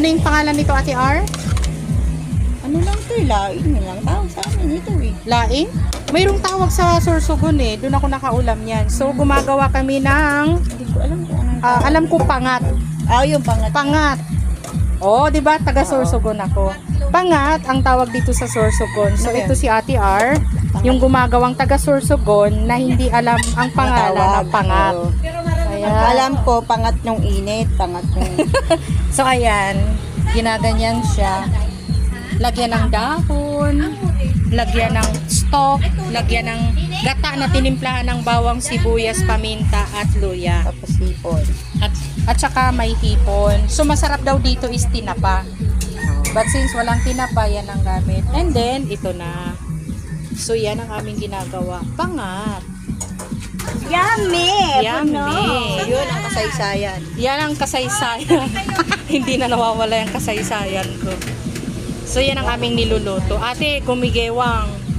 Ano yung pangalan nito, Ate R? Ano lang to, eh, lain mo lang tawag sa amin ito eh. Laing? Mayroong tawag sa Sorsogon eh. Doon ako nakaulam yan. So, gumagawa kami ng, Hindi ko alam kung anong ah, alam ko pangat. Ah, yung pangat. Pangat. Oh, 'di ba? Taga Sorsogon ako. Pangat ang tawag dito sa Sorsogon. So Okay. ito si Ate R, yung gumagawang taga Sorsogon na hindi alam ang pangalan ng pangat. Oo. Ayan. Alam ko, pangat nung init, pangat nung... So ayan, ginaganyan siya. Lagyan ng dahon, lagyan ng stock, lagyan ng gata na tinimplahan ng bawang sibuyas, paminta at luya. tapos hipon. At, at saka may hipon. So masarap daw dito is tinapa. But since walang tinapa, yan ang gamit. And then, ito na. So yan ang aming ginagawa. Pangat. Yummy! Yummy. Yun ang kasaysayan. Yan ang kasaysayan. Hindi na nawawala yung kasaysayan ko. So yan ang aming niluluto. Ate, gumigewang.